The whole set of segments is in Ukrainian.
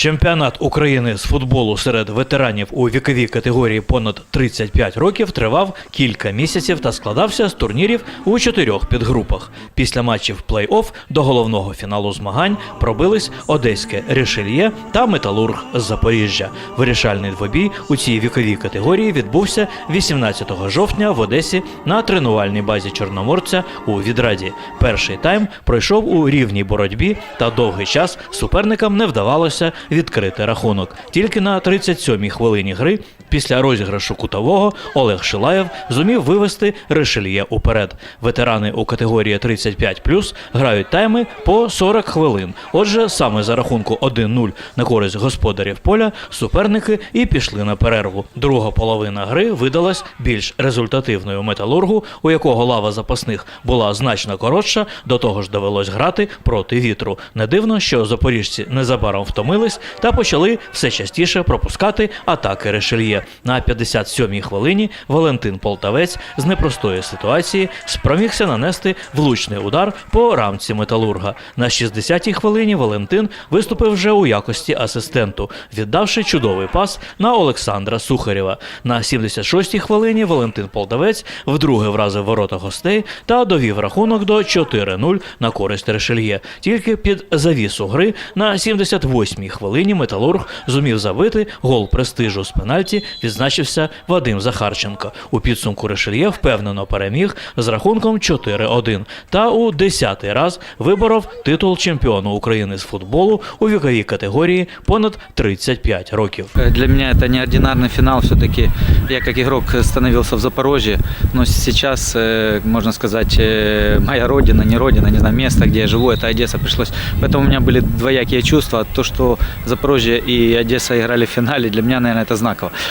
Чемпіонат України з футболу серед ветеранів у віковій категорії понад 35 років тривав кілька місяців та складався з турнірів у чотирьох підгрупах. Після матчів плей-офф до головного фіналу змагань пробились одеське Рішельє та Металург Запоріжжя. Вирішальний двобій у цій віковій категорії відбувся 18 жовтня в Одесі на тренувальній базі Чорноморця у відраді. Перший тайм пройшов у рівній боротьбі, та довгий час суперникам не вдавалося відкрити рахунок. Тільки на 37-й хвилині гри після розіграшу кутового Олег Шилаєв зумів вивести Решельє уперед. Ветерани у категорії 35+, грають тайми по 40 хвилин. Отже, саме за рахунку 1-0 на користь господарів поля суперники і пішли на перерву. Друга половина гри видалась більш результативною металургу, у якого лава запасних була значно коротша, до того ж довелось грати проти вітру. Не дивно, що запоріжці незабаром втомились та почали все частіше пропускати атаки Решельє. На 57-й хвилині Валентин Полтавець з непростої ситуації спромігся нанести влучний удар по рамці металурга. На 60-й хвилині Валентин виступив вже у якості асистенту, віддавши чудовий пас на Олександра Сухарєва. На 76-й хвилині Валентин Полтавець вдруге вразив ворота гостей та довів рахунок до 4-0 на користь Решельє. Тільки під завісу гри на 78-й хвилині Металург зумів забити гол престижу з пенальті Відзначився Вадим Захарченко. У підсумку Решельє впевнено переміг з рахунком 4-1 та у 10-й раз виборов титул чемпіону України з футболу у віковій категорії понад 35 років. Э, Для меня это неординарный финал. Все-таки я как игрок становился в Запорожье, но сейчас, э, можно сказать, э, моя родина, не родина, не знаю, место, где я живу, это Одесса пришлось. Поэтому у меня были двоякие чувства. То, что Запорожье и Одесса играли в финале, для меня, наверное, это знаково.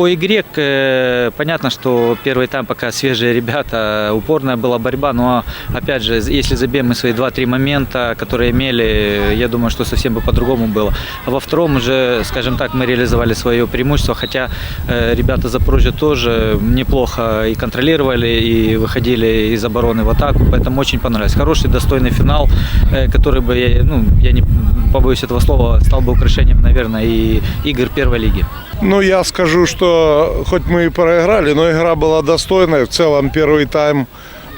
По игре э, понятно, что первый тайм пока свежие ребята, упорная была борьба, но опять же, если забьем мы свои 2-3 момента, которые имели, я думаю, что совсем бы по-другому было. А во втором уже, скажем так, мы реализовали свое преимущество, хотя э, ребята Запорожья тоже неплохо и контролировали, и выходили из обороны в атаку, поэтому очень понравилось. Хороший, достойный финал, э, который бы, я, ну, я не побоюсь этого слова, стал бы украшением, наверное, и игр первой лиги. Ну, я скажу, что хоть мы и проиграли, но игра была достойная. В целом первый тайм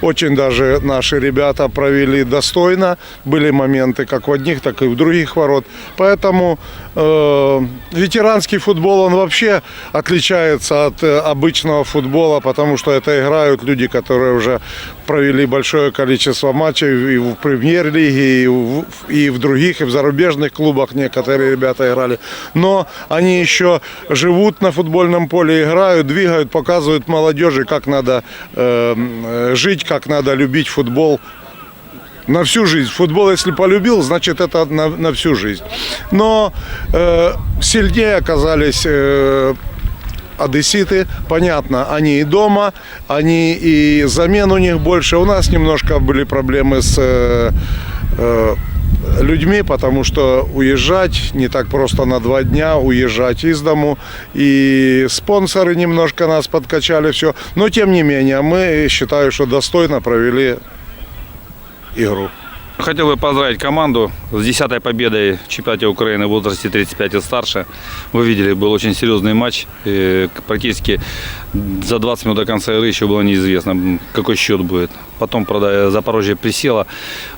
очень даже наши ребята провели достойно. Были моменты как в одних, так и в других ворот. Поэтому э, ветеранский футбол, он вообще отличается от э, обычного футбола, потому что это играют люди, которые уже провели большое количество матчей и в премьер-лиге, и в, и в других, и в зарубежных клубах некоторые ребята играли. Но они еще живут на футбольном поле, играют, двигают, показывают молодежи, как надо э, э, жить, как надо любить футбол на всю жизнь. Футбол, если полюбил, значит это на, на всю жизнь. Но э, сильнее оказались э, одесситы. Понятно, они и дома, они и замен у них больше. У нас немножко были проблемы с э, э, людьми, потому что уезжать не так просто на два дня, уезжать из дому. И спонсоры немножко нас подкачали, все. Но тем не менее, мы считаю, что достойно провели игру. Хотел бы поздравить команду с 10-й победой в чемпионате Украины в возрасте 35 и старше. Вы видели, был очень серьезный матч. И практически за 20 минут до конца игры еще было неизвестно, какой счет будет. Потом, правда, Запорожье присело.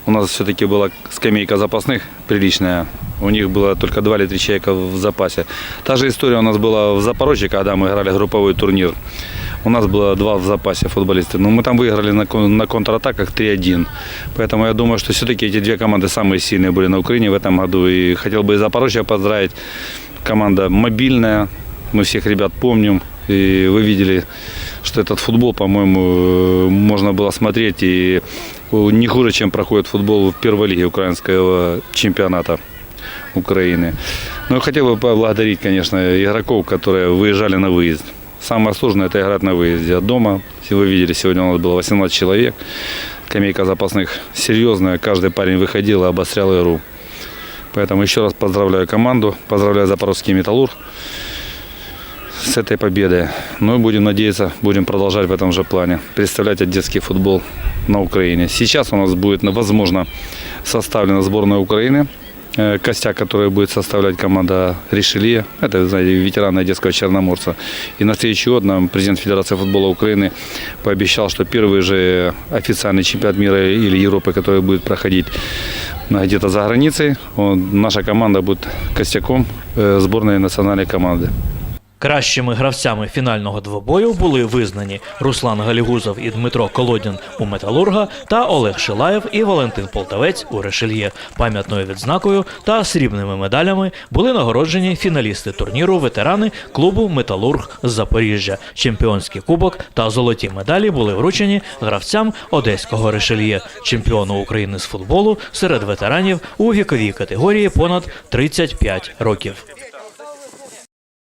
У нас все-таки была скамейка запасных приличная. У них было только 2 или 3 человека в запасе. Та же история у нас была в Запорожье, когда мы играли групповой турнир. У нас было два в запасе футболиста. Но мы там выиграли на, на контратаках 3-1. Поэтому я думаю, что все-таки эти две команды самые сильные были на Украине в этом году. И хотел бы и Запорожье поздравить. Команда мобильная. Мы всех ребят помним. И вы видели, что этот футбол, по-моему, э, можно было смотреть и не хуже, чем проходит футбол в первой лиге украинского чемпионата. Украины. Ну, хотел бы поблагодарить, конечно, игроков, которые выезжали на выезд. Самое сложное – это играть на выезде от дома. Вы видели, сегодня у нас было 18 человек. Скамейка запасных серьезная. Каждый парень выходил и обострял игру. Поэтому еще раз поздравляю команду, поздравляю Запорожский Металлург с этой победой. Ну и будем надеяться, будем продолжать в этом же плане, представлять детский футбол на Украине. Сейчас у нас будет, возможно, составлена сборная Украины костяк, который будет составлять команда Ришелье. Это, знаете, ветераны Одесского Черноморца. И на следующий год нам президент Федерации футбола Украины пообещал, что первый же официальный чемпионат мира или Европы, который будет проходить ну, где-то за границей, он- наша команда будет костяком э, сборной национальной команды. Кращими гравцями фінального двобою були визнані Руслан Галігузов і Дмитро Колодін у Металурга та Олег Шилаєв і Валентин Полтавець у Решельє. Пам'ятною відзнакою та срібними медалями були нагороджені фіналісти турніру ветерани клубу Металург з Запоріжжя. Чемпіонський кубок та золоті медалі були вручені гравцям одеського Решельє, чемпіону України з футболу серед ветеранів у віковій категорії понад 35 років.